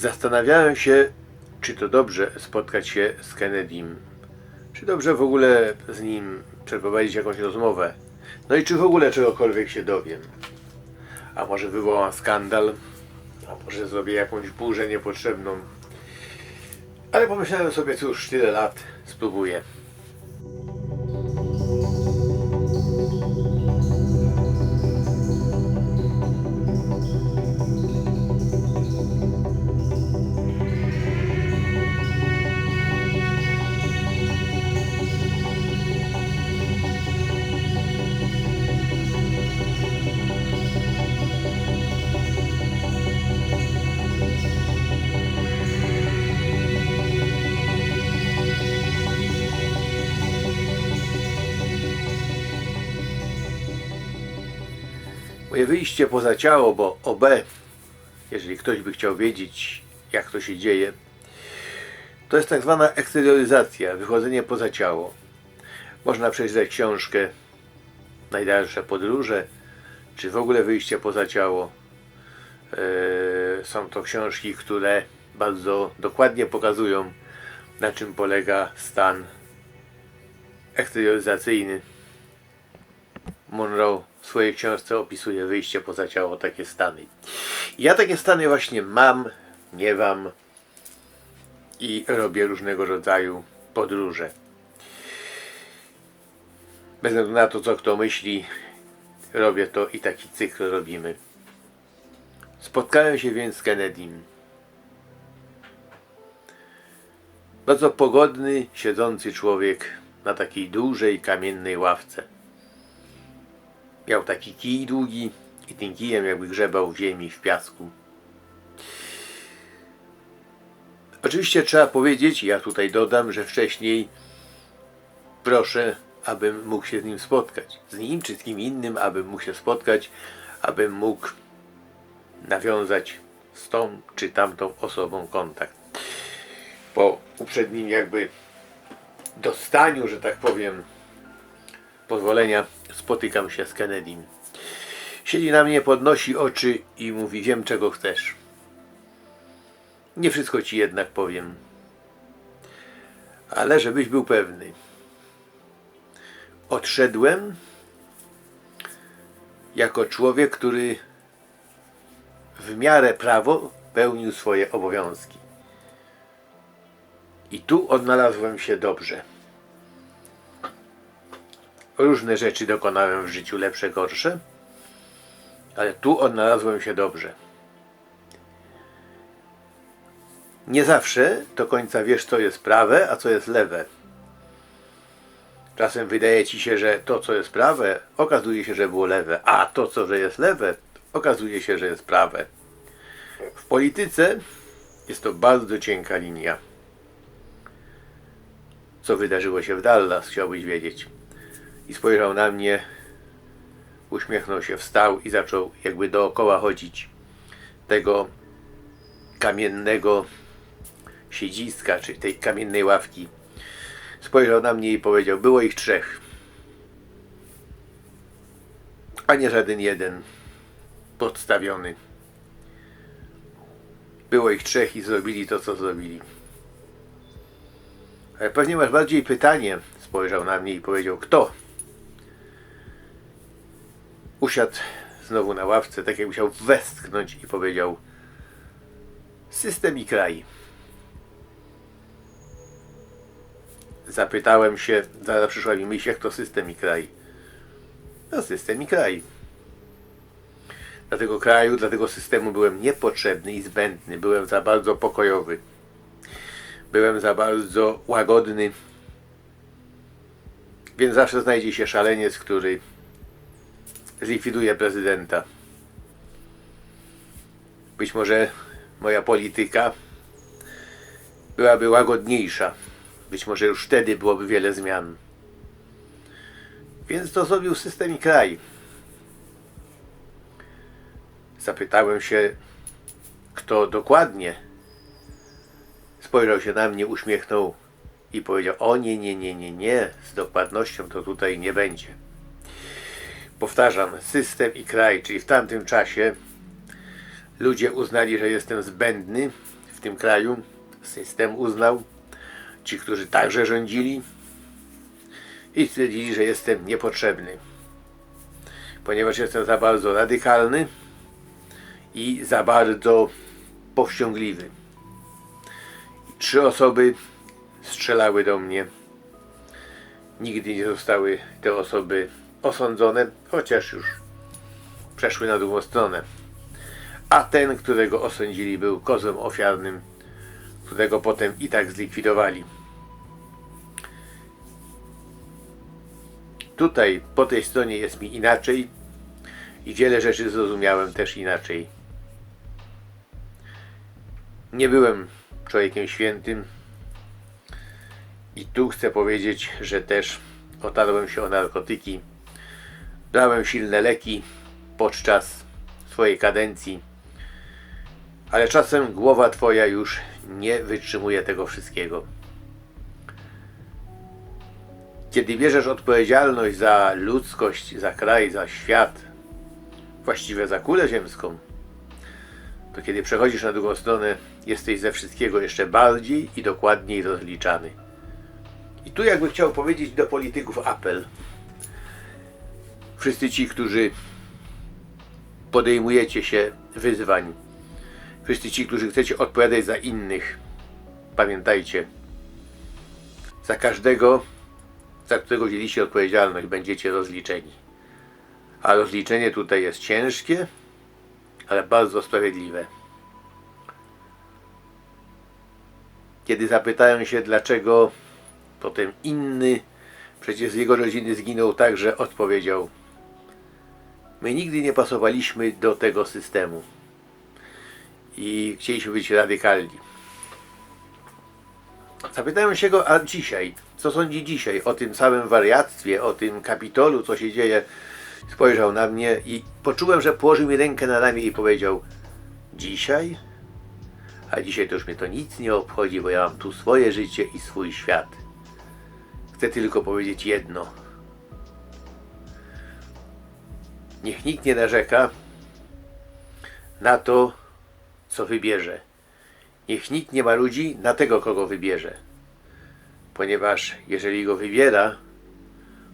Zastanawiałem się, czy to dobrze spotkać się z Kennedym. Czy dobrze w ogóle z nim przeprowadzić jakąś rozmowę. No i czy w ogóle czegokolwiek się dowiem. A może wywołam skandal, a może zrobię jakąś burzę niepotrzebną. Ale pomyślałem sobie, cóż, tyle lat, spróbuję. Wyjście poza ciało, bo OB, jeżeli ktoś by chciał wiedzieć, jak to się dzieje, to jest tak zwana eksterioryzacja, wychodzenie poza ciało. Można przeczytać książkę Najdalsze podróże, czy w ogóle wyjście poza ciało. Eee, Są to książki, które bardzo dokładnie pokazują, na czym polega stan eksterioryzacyjny. Monroe w swojej książce opisuje wyjście poza ciało, takie stany. Ja takie stany właśnie mam, miewam i robię różnego rodzaju podróże. Bez względu na to, co kto myśli, robię to i taki cykl robimy. Spotkałem się więc z Kennedym. Bardzo pogodny, siedzący człowiek na takiej dużej kamiennej ławce. Miał taki kij długi i tym kijem jakby grzebał w ziemi, w piasku. Oczywiście trzeba powiedzieć, ja tutaj dodam, że wcześniej proszę, abym mógł się z nim spotkać. Z nim czy z kim innym, abym mógł się spotkać, abym mógł nawiązać z tą czy tamtą osobą kontakt. Po uprzednim jakby dostaniu, że tak powiem, pozwolenia spotykam się z Kennedym. Siedzi na mnie, podnosi oczy i mówi: Wiem, czego chcesz. Nie wszystko ci jednak powiem. Ale żebyś był pewny. Odszedłem jako człowiek, który w miarę prawo pełnił swoje obowiązki. I tu odnalazłem się dobrze. Różne rzeczy dokonałem w życiu, lepsze, gorsze, ale tu odnalazłem się dobrze. Nie zawsze do końca wiesz, co jest prawe, a co jest lewe. Czasem wydaje ci się, że to, co jest prawe, okazuje się, że było lewe, a to, co że jest lewe, okazuje się, że jest prawe. W polityce jest to bardzo cienka linia. Co wydarzyło się w Dallas, chciałbyś wiedzieć i spojrzał na mnie, uśmiechnął się, wstał i zaczął jakby dookoła chodzić tego kamiennego siedziska, czy tej kamiennej ławki. Spojrzał na mnie i powiedział, było ich trzech, a nie żaden jeden podstawiony. Było ich trzech i zrobili to, co zrobili. Ale pewnie masz bardziej pytanie, spojrzał na mnie i powiedział, kto? Usiadł znowu na ławce, tak jak musiał westchnąć i powiedział system i kraj. Zapytałem się, zaraz przyszła mi myśl, jak to system i kraj. No system i kraj. Dla tego kraju, dla tego systemu byłem niepotrzebny i zbędny. Byłem za bardzo pokojowy. Byłem za bardzo łagodny. Więc zawsze znajdzie się szaleniec, który zlikwiduje prezydenta. Być może moja polityka byłaby łagodniejsza. Być może już wtedy byłoby wiele zmian. Więc to zrobił system i kraj. Zapytałem się, kto dokładnie. Spojrzał się na mnie, uśmiechnął i powiedział: O nie, nie, nie, nie, nie, z dokładnością to tutaj nie będzie. Powtarzam, system i kraj, czyli w tamtym czasie ludzie uznali, że jestem zbędny, w tym kraju, system uznał, ci, którzy także rządzili i stwierdzili, że jestem niepotrzebny, ponieważ jestem za bardzo radykalny i za bardzo powściągliwy. Trzy osoby strzelały do mnie. Nigdy nie zostały te osoby osądzone, chociaż już przeszły na drugą stronę. A ten, którego osądzili, był kozłem ofiarnym, którego potem i tak zlikwidowali. Tutaj, po tej stronie jest mi inaczej i wiele rzeczy zrozumiałem też inaczej. Nie byłem człowiekiem świętym i tu chcę powiedzieć, że też otarłem się o narkotyki. Brałem silne leki podczas swojej kadencji, ale czasem głowa twoja już nie wytrzymuje tego wszystkiego. Kiedy bierzesz odpowiedzialność za ludzkość, za kraj, za świat, właściwie za kulę ziemską, to kiedy przechodzisz na drugą stronę, jesteś ze wszystkiego jeszcze bardziej i dokładniej rozliczany. I tu jakby chciał powiedzieć do polityków apel. Wszyscy ci, którzy podejmujecie się wyzwań, wszyscy ci, którzy chcecie odpowiadać za innych, pamiętajcie, za każdego, za którego wzięliście odpowiedzialność, będziecie rozliczeni. A rozliczenie tutaj jest ciężkie, ale bardzo sprawiedliwe. Kiedy zapytają się, dlaczego potem inny, przecież z jego rodziny zginął także, odpowiedział: My nigdy nie pasowaliśmy do tego systemu i chcieliśmy być radykalni. Zapytają się go, a dzisiaj, co sądzi dzisiaj o tym samym wariactwie, o tym kapitolu, co się dzieje. Spojrzał na mnie i poczułem, że położył mi rękę na ramię i powiedział: Dzisiaj? A dzisiaj to już mnie to nic nie obchodzi, bo ja mam tu swoje życie i swój świat. Chcę tylko powiedzieć jedno. Niech nikt nie narzeka na to, co wybierze. Niech nikt nie marudzi na tego, kogo wybierze. Ponieważ jeżeli go wybiera,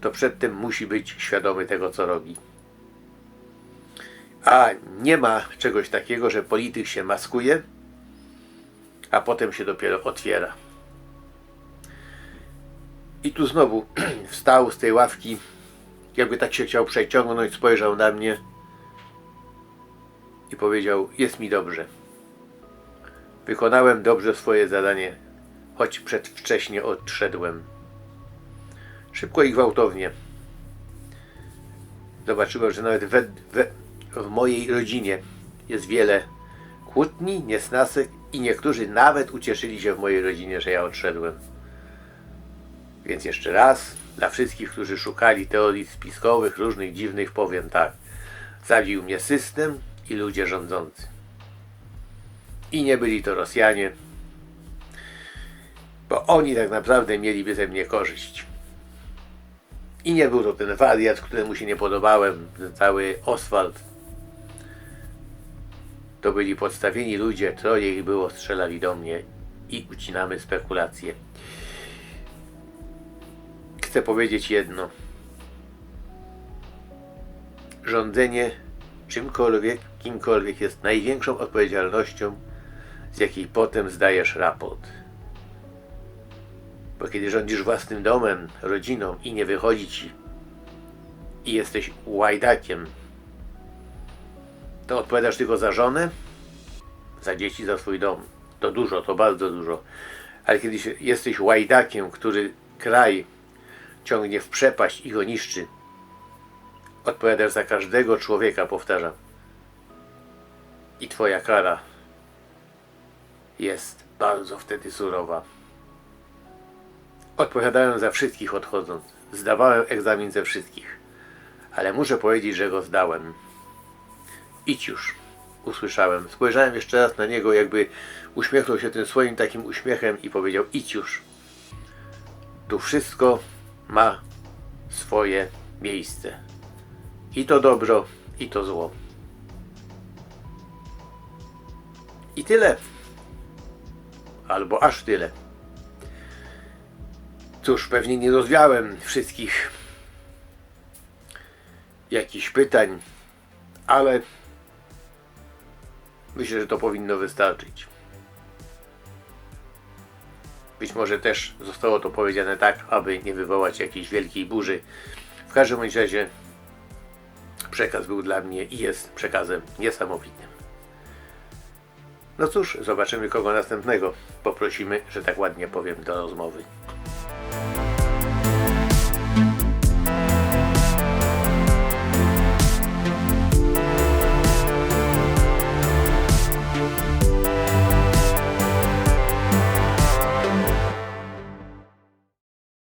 to przedtem musi być świadomy tego, co robi. A nie ma czegoś takiego, że polityk się maskuje, a potem się dopiero otwiera. I tu znowu wstał z tej ławki, jakby tak się chciał przeciągnąć, spojrzał na mnie i powiedział: Jest mi dobrze. Wykonałem dobrze swoje zadanie, choć przedwcześnie odszedłem. Szybko i gwałtownie. Zobaczyłem, że nawet we, we, w mojej rodzinie jest wiele kłótni, niesnasek i niektórzy nawet ucieszyli się w mojej rodzinie, że ja odszedłem. Więc jeszcze raz, dla wszystkich, którzy szukali teorii spiskowych, różnych dziwnych, powiem tak. Zawił mnie system i ludzie rządzący. I nie byli to Rosjanie, bo oni tak naprawdę mieliby ze mnie korzyść. I nie był to ten wariat, któremu się nie podobałem, ten cały Oswald. To byli podstawieni ludzie, troje ich było, strzelali do mnie i ucinamy spekulacje. Chcę powiedzieć jedno. Rządzenie czymkolwiek, kimkolwiek jest największą odpowiedzialnością, z jakiej potem zdajesz raport. Bo kiedy rządzisz własnym domem, rodziną i nie wychodzi ci i jesteś łajdakiem, to odpowiadasz tylko za żonę, za dzieci, za swój dom. To dużo, to bardzo dużo. Ale kiedy jesteś łajdakiem, który kraj ciągnie w przepaść i go niszczy, odpowiadasz za każdego człowieka, powtarzam. I twoja kara jest bardzo wtedy surowa. Odpowiadałem za wszystkich odchodząc. Zdawałem egzamin ze wszystkich. Ale muszę powiedzieć, że go zdałem. Idź już, usłyszałem. Spojrzałem jeszcze raz na niego, jakby uśmiechnął się tym swoim takim uśmiechem i powiedział: Idź już. Tu wszystko ma swoje miejsce. I to dobro, i to zło. I tyle. albo aż tyle. Cóż, pewnie nie rozwiałem wszystkich jakichś pytań, ale myślę, że to powinno wystarczyć. Być może też zostało to powiedziane tak, aby nie wywołać jakiejś wielkiej burzy. W każdym razie przekaz był dla mnie i jest przekazem niesamowitym. No cóż, zobaczymy kogo następnego poprosimy, że tak ładnie powiem, do rozmowy.